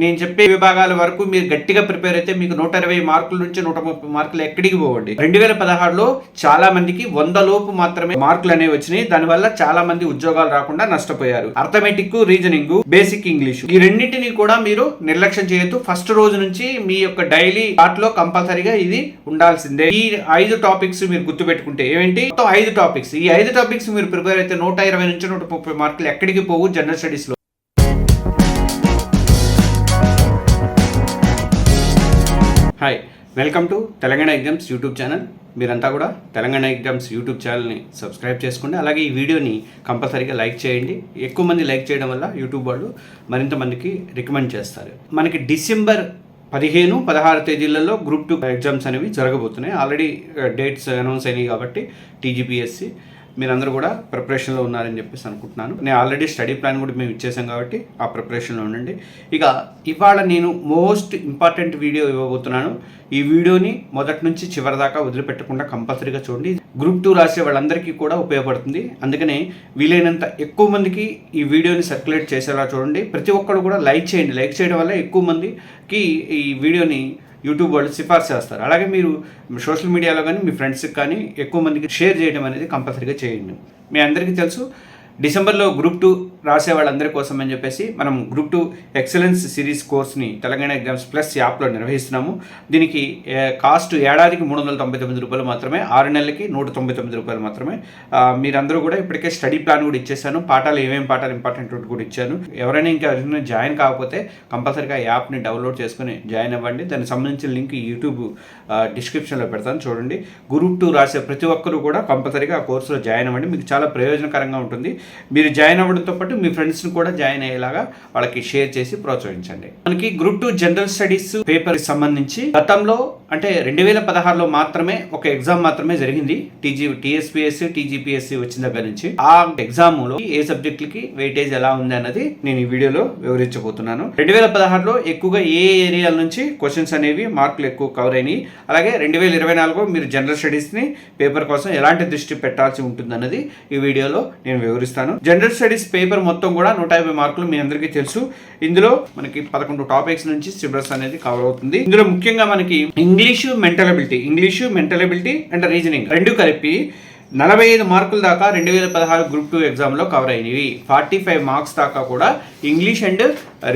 నేను చెప్పే విభాగాల వరకు మీరు గట్టిగా ప్రిపేర్ అయితే మీకు నూట ఇరవై మార్కుల నుంచి నూట ముప్పై మార్కులు ఎక్కడికి పోవండి. రెండు వేల పదహారులో చాలా మందికి వంద లోపు మాత్రమే మార్కులు అనేవి వచ్చినాయి. దానివల్ల చాలా మంది ఉద్యోగాలు రాకుండా నష్టపోయారు. Arithmetic reasoning basic English. ఈ రెండింటిని కూడా మీరు నిర్లక్ష్యం చేయొద్దు. ఫస్ట్ రోజు నుంచి మీ యొక్క డైలీ పార్ట్లో కంపల్సరీగా ఇది ఉండాల్సిందే. ఈ ఐదు టాపిక్స్ మీరు గుర్తుపెట్టుకుంటే ఏమిటి మొత్తం ఐదు టాపిక్స్. ఈ ఐదు టాపిక్స్ మీరు ప్రిపేర్ అయితే నూట ఇరవై నుంచి నూట ముప్పై మార్కులు ఎక్కడికి పోవు? జనరల్ స్టడీస్లో hi welcome to Telangana exams YouTube channel మీరంతా కూడా తెలంగాణ ఎగ్జామ్స్ యూట్యూబ్ ఛానల్ని సబ్స్క్రైబ్ చేసుకోండి. అలాగే ఈ వీడియోని కంపల్సరీగా లైక్ చేయండి. ఎక్కువ మంది లైక్ చేయడం వల్ల యూట్యూబ్ వాళ్ళు మరింత మందికి రికమెండ్ చేస్తారు. మనకి డిసెంబర్ పదిహేను పదహారు తేదీలలో గ్రూప్ టూ ఎగ్జామ్స్ అనేవి జరగబోతున్నాయి. ఆల్రెడీ డేట్స్ అనౌన్స్ అయినాయి కాబట్టి టీజీపీఎస్సీ మీరందరూ కూడా ప్రిపరేషన్లో ఉన్నారని చెప్పేసి అనుకుంటున్నాను. నేను ఆల్రెడీ స్టడీ ప్లాన్ కూడా మేము ఇచ్చేసాం కాబట్టి ఆ ప్రిపరేషన్లో ఉండండి. ఇక ఇవాళ నేను మోస్ట్ ఇంపార్టెంట్ వీడియో ఇవ్వబోతున్నాను. ఈ వీడియోని మొదటి నుంచి చివరి దాకా వదిలిపెట్టకుండా కంపల్సరీగా చూడండి. గ్రూప్ టూ రాసే వాళ్ళందరికీ కూడా ఉపయోగపడుతుంది. అందుకనే వీలైనంత ఎక్కువ మందికి ఈ వీడియోని సర్క్యులేట్ చేసేలా చూడండి. ప్రతి ఒక్కరు కూడా లైక్ చేయండి. లైక్ చేయడం వల్ల ఎక్కువ మందికి ఈ వీడియోని యూట్యూబ్ వాళ్ళు సిఫార్సు చేస్తారు. అలాగే మీరు సోషల్ మీడియాలో కానీ మీ ఫ్రెండ్స్కి కానీ ఎక్కువ మందికి షేర్ చేయడం అనేది కంపల్సరీగా చేయండి. మీ అందరికీ తెలుసు డిసెంబర్లో గ్రూప్ టూ రాసే వాళ్ళందరి కోసం అని చెప్పేసి మనం గ్రూప్ టూ ఎక్సలెన్స్ సిరీస్ కోర్స్ని తెలంగాణ ఎగ్జామ్స్ ప్లస్ యాప్లో నిర్వహిస్తున్నాము. దీనికి కాస్ట్ ఏడాదికి మూడు వందల తొంభై తొమ్మిది రూపాయలు మాత్రమే ఆరు నెలలకి నూట తొంభై తొమ్మిది రూపాయలు మాత్రమే. మీరందరూ కూడా ఇప్పటికే స్టడీ ప్లాన్ కూడా ఇచ్చేసాను. పాఠాలు ఏమేమి పాఠాలు ఇంపార్టెంట్ కూడా ఇచ్చాను. ఎవరైనా ఇంకా జాయిన్ కాకపోతే కంపల్సరీగా యాప్ని డౌన్లోడ్ చేసుకుని జాయిన్ అవ్వండి. దానికి సంబంధించిన లింక్ యూట్యూబ్ డిస్క్రిప్షన్లో పెడతాను. చూడండి. గ్రూప్ టూ రాసే ప్రతి ఒక్కరూ కూడా కంపల్సరీగా ఆ కోర్సులో జాయిన్ అవ్వండి. మీకు చాలా ప్రయోజనకరంగా ఉంటుంది. మీరు జాయిన్ అవ్వడంతో పాటు మీ ఫ్రెండ్స్ని కూడా జాయిన్ అయ్యేలాగా వాళ్ళకి షేర్ చేసి ప్రోత్సహించండి. మనకి group two general studies paper సంబంధించి గతంలో అంటే రెండు వేల పదహారులో మాత్రమే ఒక ఎగ్జామ్ మాత్రమే జరిగింది. టీజీ టీఎస్పీఎస్ టీజీపీఎస్సీ వచ్చిన దగ్గర నుంచి. ఆ ఎగ్జామ్లో ఏ సబ్జెక్టులకి వెయిటేజ్ ఎలా ఉంది అన్నది నేను ఈ వీడియోలో వివరించబోతున్నాను. రెండు వేల పదహారులో ఎక్కువగా ఏ ఏరియాల నుంచి క్వశ్చన్స్ అనేవి మార్కులు ఎక్కువ కవర్ అయినాయి. అలాగే రెండు వేల ఇరవై నాలుగులో మీరు జనరల్ స్టడీస్ని పేపర్ కోసం ఎలాంటి దృష్టి పెట్టాల్సి ఉంటుంది అన్నది ఈ వీడియోలో నేను వివరిస్తాను. జనరల్ స్టడీస్ పేపర్ మొత్తం కూడా నూట యాభై మార్కులు మీ అందరికీ తెలుసు. ఇందులో మనకి పదకొండు టాపిక్స్ నుంచి సిలబస్ అనేది కవర్ అవుతుంది. ఇందులో ముఖ్యంగా మనకి English mental ability English mental ability and reasoning రెండు కలిపి నలభై ఐదు మార్కుల దాకా రెండు వేల పదహారు గ్రూప్ టూ ఎగ్జామ్లో కవర్ అయినవి. ఫార్టీ ఫైవ్ మార్క్స్ దాకా కూడా English and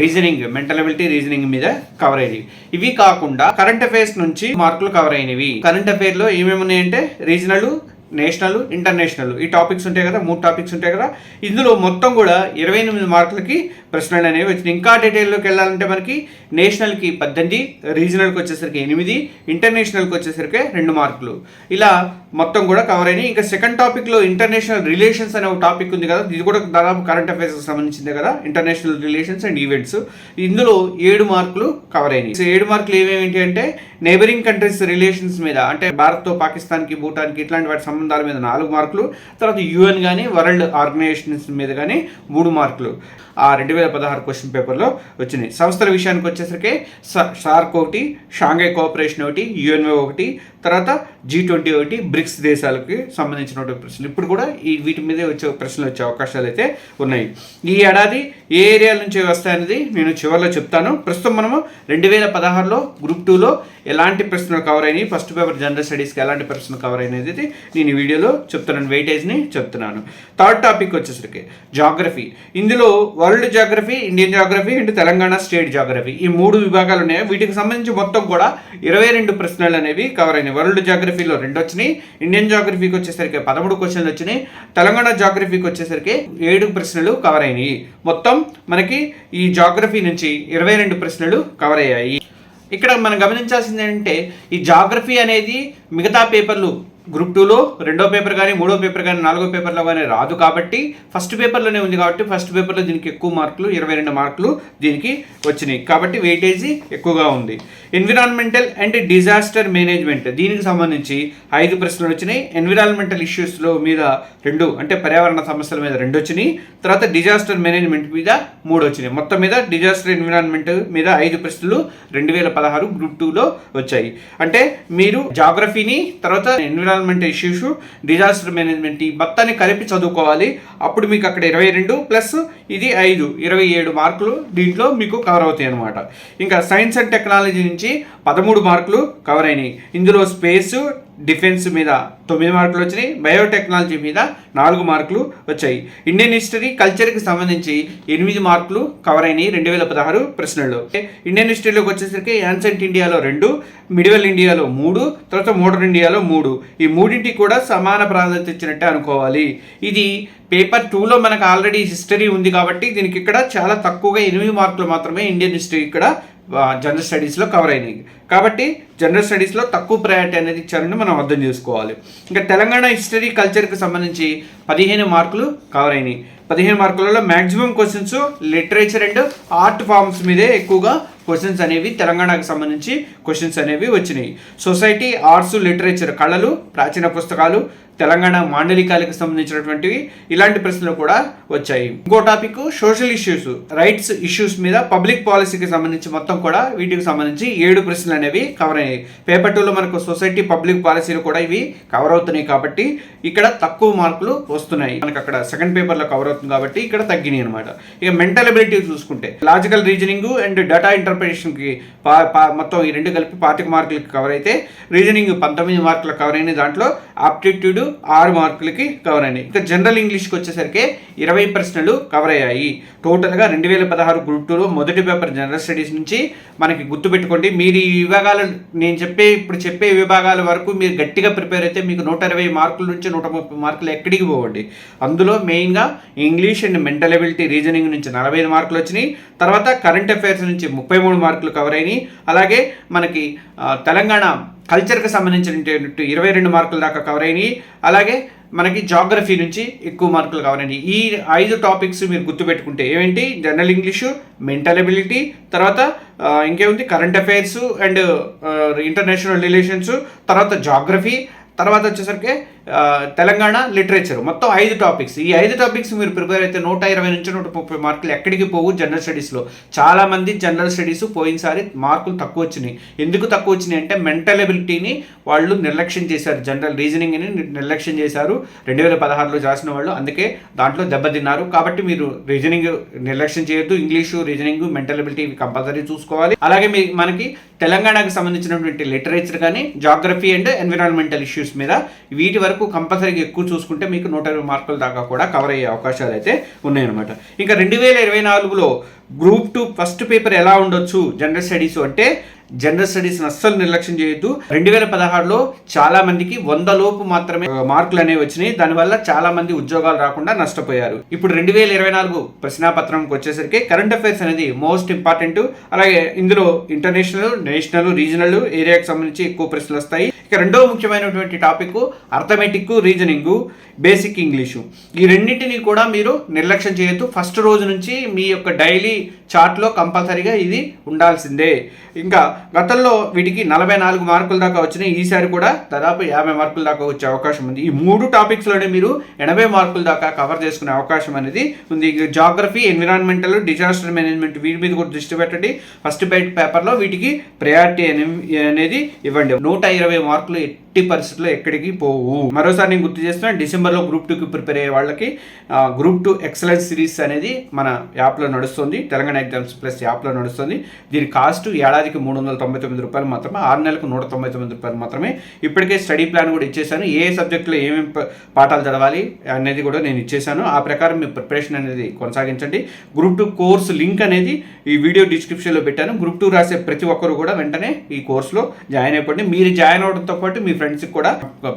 reasoning mental ability reasoning మీద కవర్ అయినవి. ఇవి కాకుండా కరెంట్ అఫైర్స్ నుంచి మార్కులు కవర్ అయినవి. కరెంట్ అఫైర్లో ఏమేమి ఉన్నాయంటే రీజనల్ నేషనల్ ఇంటర్నేషనల్. ఈ టాపిక్స్ ఉంటాయి కదా మూడు టాపిక్స్ ఉంటాయి కదా. ఇందులో మొత్తం కూడా ఇరవై ఎనిమిది మార్కులకి ప్రశ్నలు అనేవి వచ్చినాయి. ఇంకా డీటెయిల్లోకి వెళ్ళాలంటే మనకి నేషనల్కి పద్దెనిమిది రీజనల్కి వచ్చేసరికి ఎనిమిది ఇంటర్నేషనల్కి వచ్చేసరికి రెండు మార్కులు. ఇలా మొత్తం కూడా కవర్ అయినాయి. ఇంకా సెకండ్ టాపిక్లో ఇంటర్నేషనల్ రిలేషన్స్ అనే ఒక టాపిక్ ఉంది కదా. ఇది కూడా దాదాపు కరెంట్ అఫైర్స్కి సంబంధించింది కదా. ఇంటర్నేషనల్ రిలేషన్స్ అండ్ ఈవెంట్స్ ఇందులో ఏడు మార్కులు కవర్ అయినాయి. సో ఏడు మార్కులు ఏమేమి అంటే నేబరింగ్ కంట్రీస్ రిలేషన్స్ మీద అంటే భారత్తో పాకిస్తాన్కి భూటాన్కి ఇట్లాంటి వాటి సంబంధాల మీద నాలుగు మార్కులు తర్వాత యుఎన్ కానీ వరల్డ్ ఆర్గనైజేషన్స్ మీద కానీ మూడు మార్కులు. ఆ రెండు వేల పదహారు క్వశ్చన్ పేపర్లో వచ్చినాయి సంస్థల విషయానికి వచ్చేసరికి సార్క్ ఒకటి షాంఘై కోఆపరేషన్ ఒకటి యుఎన్ఓ ఒకటి తర్వాత జీ ట్వంటీ ఒకటి బ్రిక్స్ దేశాలకి సంబంధించిన ప్రశ్నలు. ఇప్పుడు కూడా ఈ వీటి మీదే వచ్చే ప్రశ్నలు వచ్చే అవకాశాలు అయితే ఉన్నాయి. ఈ ఏడాది ఏ ఏరియాల నుంచి వస్తాయనేది నేను చివరిలో చెప్తాను. ప్రస్తుతం మనము రెండు వేల పదహారులో గ్రూప్ టూలో ఎలాంటి ప్రశ్నలు కవర్ అయినాయి? ఫస్ట్ పేపర్ జనరల్ స్టడీస్కి ఎలాంటి ప్రశ్నలు కవర్ అయినది నేను ఈ వీడియోలో చెప్తున్నాను వెయిటేజ్ని చెప్తున్నాను. థర్డ్ టాపిక్ వచ్చేసరికి జాగ్రఫీ. ఇందులో world geography Indian geography and Telangana state geography. ఈ మూడు విభాగాలు ఉన్నాయి? వీటికి సంబంధించి మొత్తం కూడా ఇరవై రెండు ప్రశ్నలు అనేవి కవర్ అయినాయి. వరల్డ్ జాగ్రఫీలో రెండు వచ్చినాయి. ఇండియన్ జాగ్రఫీకి వచ్చేసరికి పదమూడు క్వశ్చన్లు వచ్చినాయి. తెలంగాణ జాగ్రఫీకి వచ్చేసరికి ఏడు ప్రశ్నలు కవర్ అయినాయి. మొత్తం మనకి ఈ జాగ్రఫీ నుంచి ఇరవై రెండు ప్రశ్నలు కవర్ అయ్యాయి. ఇక్కడ మనం గమనించాల్సింది ఏంటంటే ఈ జాగ్రఫీ అనేది మిగతా పేపర్లు గ్రూప్ టూలో రెండో పేపర్ కానీ మూడో పేపర్ కానీ నాలుగో పేపర్లో కానీ రాదు కాబట్టి ఫస్ట్ పేపర్లోనే ఉంది కాబట్టి ఫస్ట్ పేపర్లో దీనికి ఎక్కువ మార్కులు ఇరవై రెండు మార్కులు దీనికి వచ్చినాయి. కాబట్టి వెయిటేజీ ఎక్కువగా ఉంది. ఎన్విరాన్మెంటల్ అండ్ డిజాస్టర్ మేనేజ్మెంట్ దీనికి సంబంధించి ఐదు ప్రశ్నలు వచ్చినాయి. ఎన్విరాన్మెంటల్ ఇష్యూస్లో మీద రెండు అంటే పర్యావరణ సమస్యల మీద రెండు వచ్చినాయి. తర్వాత డిజాస్టర్ మేనేజ్మెంట్ మీద మూడు వచ్చినాయి. మొత్తం మీద డిజాస్టర్ ఎన్విరాన్మెంట్ మీద ఐదు ప్రశ్నలు రెండు వేల పదహారు గ్రూప్ టూలో వచ్చాయి. అంటే మీరు జాగ్రఫీని తర్వాత ఎన్విరాన్మెంట్ ఇష్యూస్ డిజాస్టర్ మేనేజ్మెంట్ ఈ మొత్తాన్ని కలిపి చదువుకోవాలి. అప్పుడు మీకు అక్కడ ఇరవై రెండు ప్లస్ ఇది ఐదు ఇరవై ఏడు మార్కులు దీంట్లో మీకు కవర్ అవుతాయి అనమాట ఇంకా సైన్స్ అండ్ టెక్నాలజీ నుంచి పదమూడు మార్కులు కవర్ అయినాయి. ఇందులో స్పేస్ డిఫెన్స్ మీద తొమ్మిది మార్కులు వచ్చినాయి. బయోటెక్నాలజీ మీద నాలుగు మార్కులు వచ్చాయి. ఇండియన్ హిస్టరీ కల్చర్కి సంబంధించి ఎనిమిది మార్కులు కవర్ అయినాయి రెండు వేల పదహారు ప్రశ్నలు ఇండియన్ హిస్టరీలోకి వచ్చేసరికి యాన్సెంట్ ఇండియాలో రెండు మిడివల్ ఇండియాలో మూడు తర్వాత మోడర్న్ ఇండియాలో మూడు. ఈ మూడింటికి కూడా సమాన ప్రాధాన్యత ఇచ్చినట్టే అనుకోవాలి. ఇది పేపర్ టూలో మనకు ఆల్రెడీ హిస్టరీ ఉంది కాబట్టి దీనికి ఇక్కడ చాలా తక్కువగా ఎనిమిది మార్కులు మాత్రమే ఇండియన్ హిస్టరీ ఇక్కడ జనరల్ స్టడీస్లో కవర్ అయినాయి. కాబట్టి జనరల్ స్టడీస్లో తక్కువ ప్రయారిటీ అనేది ఇచ్చారని మనం అర్థం చేసుకోవాలి. ఇంకా తెలంగాణ హిస్టరీ కల్చర్కి సంబంధించి పదిహేను మార్కులు కవర్ అయినాయి. పదిహేను మార్కులలో maximum questions literature and art forms మీదే ఎక్కువగా క్వశ్చన్స్ అనేవి తెలంగాణకు సంబంధించి క్వశ్చన్స్ అనేవి వచ్చినాయి. సొసైటీ ఆర్ట్స్ లిటరేచర్ కళలు ప్రాచీన పుస్తకాలు తెలంగాణ మాండలికాలకు సంబంధించినటువంటివి ఇలాంటి ప్రశ్నలు కూడా వచ్చాయి. ఇంకో topic social issues rights issues మీద పబ్లిక్ పాలసీకి సంబంధించి మొత్తం కూడా వీటికి సంబంధించి ఏడు ప్రశ్నలు అనేవి కవర్ అయ్యాయి పేపర్ టూలో మనకు సొసైటీ పబ్లిక్ పాలసీలు కూడా ఇవి కవర్ అవుతున్నాయి కాబట్టి ఇక్కడ తక్కువ మార్కులు వస్తున్నాయి. మనకు అక్కడ సెకండ్ పేపర్లో కవర్ అవుతుంది కాబట్టి ఇక్కడ తగ్గినాయి అనమాట ఇక మెంటల్ అబిలిటీ చూసుకుంటే logical reasoning and data inter పా పా- మొత్తం ఈ రెండు కలిపి పాతిక మార్కులకి కవర్ అయితే రీజనింగ్ పంతొమ్మిది మార్కులకు కవర్ అయిన దాంట్లో ఆప్టిట్యూడ్ ఆరు మార్కులకి కవర్ అయినాయి. ఇంకా జనరల్ ఇంగ్లీష్కి వచ్చేసరికి ఇరవై ప్రశ్నలు కవర్ అయ్యాయి. టోటల్గా రెండు వేల పదహారు గ్రూప్ టూలో మొదటి పేపర్ జనరల్ స్టడీస్ నుంచి మనకి గుర్తుపెట్టుకోండి మీరు ఈ విభాగాలు నేను చెప్పే ఇప్పుడు చెప్పే విభాగాల వరకు మీరు గట్టిగా ప్రిపేర్ అయితే మీకు నూట ఇరవై మార్కుల నుంచి నూట ముప్పై మార్కులు ఎక్కడికి పోవండి. అందులో మెయిన్గా English and mental ability reasoning నుంచి నలభై ఐదు మార్కులు వచ్చినాయి. తర్వాత కరెంట్ అఫైర్స్ నుంచి ముప్పై మూడు మార్కులు కవర్ అయినాయి. అలాగే మనకి తెలంగాణ కల్చర్కి సంబంధించిన ఇరవై రెండు మార్కుల దాకా కవర్ అయినాయి. అలాగే మనకి జాగ్రఫీ నుంచి ఎక్కువ మార్కులు కవర్ ఈ ఐదు టాపిక్స్ మీరు గుర్తుపెట్టుకుంటే ఏమేంటి? జనరల్ ఇంగ్లీషు మెంటల్ ఎబిలిటీ తర్వాత ఇంకేముంది? Current affairs and international relations తర్వాత జాగ్రఫీ తర్వాత వచ్చేసరికి తెలంగాణ లిటరేచర్. మొత్తం ఐదు టాపిక్స్. ఈ ఐదు టాపిక్స్ మీరు ప్రిపేర్ అయితే నూట ఇరవై నుంచి నూట ముప్పై మార్కులు ఎక్కడికి పోవు జనరల్ స్టడీస్లో. చాలా మంది జనరల్ స్టడీస్ పోయినసారి మార్కులు తక్కువ వచ్చినాయి. ఎందుకు తక్కువ వచ్చినాయి అంటే మెంటల్ ఎబిలిటీని వాళ్ళు నిర్లక్ష్యం చేశారు. జనరల్ రీజనింగ్ని నిర్లక్ష్యం చేశారు. రెండు వేల పదహారులో రాసిన వాళ్ళు అందుకే దాంట్లో దెబ్బతిన్నారు. కాబట్టి మీరు రీజనింగ్ నిర్లక్ష్యం చేయొద్దు. English reasoning mental ability compulsory చూసుకోవాలి. అలాగే మీ మనకి తెలంగాణకు సంబంధించినటువంటి లిటరేచర్ కానీ జాగ్రఫీ అండ్ ఎన్విరాన్మెంటల్ ఇష్యూస్ మీద వీటి వరకు కంపల్సరీగా ఎక్కువ చూసుకుంటే మీకు నూట ఇరవై మార్కుల దాకా కూడా కవర్ అయ్యే అవకాశాలు అయితే ఉన్నాయన్నమాట. ఇంకా రెండు వేల ఇరవై నాలుగులో గ్రూప్ టూ ఫస్ట్ పేపర్ ఎలా ఉండొచ్చు? జనరల్ స్టడీస్ అంటే జనరల్ స్టడీస్ని అస్సలు నిర్లక్ష్యం చేయొద్దు. రెండు వేల పదహారులో చాలా మందికి వంద లోపు మాత్రమే మార్కులు అనేవి వచ్చినాయి. దానివల్ల చాలా మంది ఉద్యోగాలు రాకుండా నష్టపోయారు. ఇప్పుడు రెండు వేల ఇరవై నాలుగు ప్రశ్నాపత్రంకి వచ్చేసరికి కరెంట్ అఫైర్స్ అనేది మోస్ట్ ఇంపార్టెంట్ అలాగే ఇందులో ఇంటర్నేషనల్ నేషనల్ రీజనల్ ఏరియాకి సంబంధించి ఎక్కువ ప్రశ్నలు వస్తాయి. ఇక రెండో ముఖ్యమైనటువంటి topic arithmetic reasoning basic English ఈ రెండింటిని కూడా మీరు నిర్లక్ష్యం చేయొద్దు. ఫస్ట్ రోజు నుంచి మీ యొక్క డైలీ చార్ట్లో కంపల్సరీగా ఇది ఉండాల్సిందే. ఇంకా గతంలో వీటికి నలభై నాలుగు మార్కుల దాకా వచ్చినాయి. ఈసారి కూడా దాదాపు యాభై మార్కుల దాకా వచ్చే అవకాశం ఉంది. ఈ మూడు టాపిక్స్లోనే మీరు ఎనభై మార్కుల దాకా కవర్ చేసుకునే అవకాశం అనేది ఉంది. జాగ్రఫీ ఎన్విరాన్మెంటల్ డిజాస్టర్ మేనేజ్మెంట్ వీటి మీద కూడా దృష్టి పెట్టండి. ఫస్ట్ బైట్ పేపర్లో వీటికి ప్రయారిటీ అనేది ఇవ్వండి. నూట ఇరవై మార్కులు ఎట్టి పరిస్థితుల్లో ఎక్కడికి పోవు. మరోసారి నేను గుర్తు చేస్తున్నా డిసెంబర్లో గ్రూప్ టూకి ప్రిపేర్ అయ్యే వాళ్ళకి గ్రూప్ టూ ఎక్సలెన్స్ సిరీస్ అనేది మన యాప్లో నడుస్తుంది. తెలంగాణ ఎగ్జామ్స్ ప్లస్ యాప్లో నడుస్తుంది. దీని కాస్ట్ ఏడాదికి మూడు వందల తొంభై తొమ్మిది రూపాయలు మాత్రమే ఆరు నెలలకు నూట తొంభై తొమ్మిది రూపాయలు మాత్రమే. ఇప్పటికే స్టడీ ప్లాన్ కూడా ఇచ్చేసాను ఏ సబ్జెక్టులో ఏమేమి పాఠాలు చదవాలి అనేది కూడా నేను ఇచ్చేసాను ఆ ప్రకారం మీ ప్రిపరేషన్ అనేది కొనసాగించండి. గ్రూప్ టూ కోర్స్ లింక్ అనేది ఈ వీడియో డిస్క్రిప్షన్లో పెట్టాను. గ్రూప్ టూ రాసే ప్రతి ఒక్కరు కూడా వెంటనే ఈ కోర్సులో జాయిన్ అయిపోండి. మీరు జాయిన్ అవడంతో పాటు మీ ఫ్రెండ్స్కి కూడా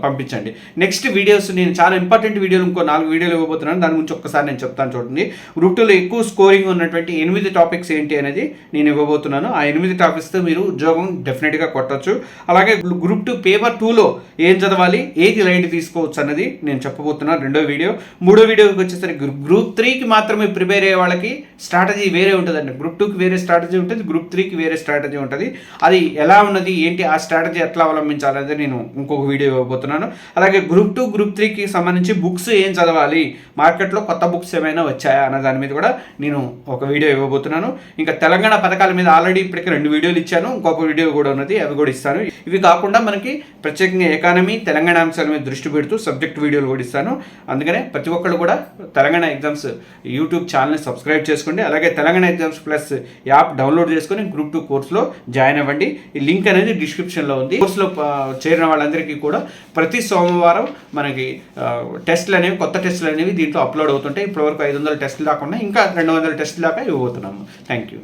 పంపించండి. నెక్స్ట్ వీడియోస్ నేను చాలా ఇంపార్టెంట్ వీడియోలు ఇంకో నాలుగు వీడియోలు ఇవ్వబోతున్నాను. దాని గురించి ఒక్కసారి నేను చెప్తాను చూడండి. గ్రూప్ టూలో ఎక్కువ స్కోరింగ్ ఉన్నటువంటి ఎనిమిది టాపిక్స్ ఏంటి అనేది నేను ఇవ్వబోతున్నాను. ఆ ఎనిమిది టాపిక్స్తో మీరు ఉద్యోగం డెఫినెట్గా కొట్టచ్చు. అలాగే గ్రూప్ టూ పేపర్ టూలో ఏం చదవాలి ఏది రైట్ తీసుకోవచ్చు అన్నది నేను చెప్పబోతున్నాను రెండో వీడియో. మూడో వీడియోకి వచ్చేసరికి గ్రూప్ త్రీకి మాత్రమే ప్రిపేర్ అయ్యే వాళ్ళకి స్ట్రాటజీ వేరే ఉంటుందండి. గ్రూప్ టూకి వేరే స్ట్రాటజీ ఉంటుంది గ్రూప్ త్రీకి వేరే స్ట్రాటజీ ఉంటుంది. అది ఎలా ఉన్నది ఏంటి ఆ స్ట్రాటజీ ఎట్లా అవలంబించాలనేది నేను ఇంకొక వీడియో ఇవ్వబోతున్నాను. అలాగే గ్రూప్ టూ గ్రూప్ త్రీకి సంబంధించి బుక్స్ ఏం చదవాలి మార్కెట్లో కొత్త బుక్స్ ఏమైనా వచ్చాయా అన్న దాని మీద కూడా నేను ఒక వీడియో ఇవ్వబోతున్నాను. ఇంకా తెలంగాణ పథకాల మీద ఆల్రెడీ ఇప్పటికే రెండు వీడియోలు ఇచ్చాను. ఇంకొక వీడియో కూడా ఉన్నది అవి కూడా ఇస్తాను. ఇవి కాకుండా మనకి ప్రత్యేకంగా ఎకానమీ తెలంగాణ అంశాల మీద దృష్టి పెడుతూ సబ్జెక్ట్ వీడియోలు కూడా ఇస్తాను. అందుకనే ప్రతి ఒక్కళ్ళు కూడా తెలంగాణ ఎగ్జామ్స్ యూట్యూబ్ ఛానల్ని సబ్స్క్రైబ్ చేసుకోండి. అలాగే Telangana exams plus app download చేసుకొని గ్రూప్ టూ కోర్సులో జాయిన్ అవ్వండి. ఈ లింక్ అనేది డిస్క్రిప్షన్లో ఉంది. కోర్సులో చేరిన వాళ్ళందరికీ కూడా ప్రతి సోమవారం మనకి టెస్ట్లు అనేవి కొత్త టెస్టులు అనేవి దీంట్లో అప్లోడ్ అవుతుంటాయి. ఇప్పటివరకు ఐదు వందల టెస్టులు దాకా ఉన్నాయి. ఇంకా రెండు వందల టెస్టులు దాకా ఇవ్వబోతున్నాము. Thank you.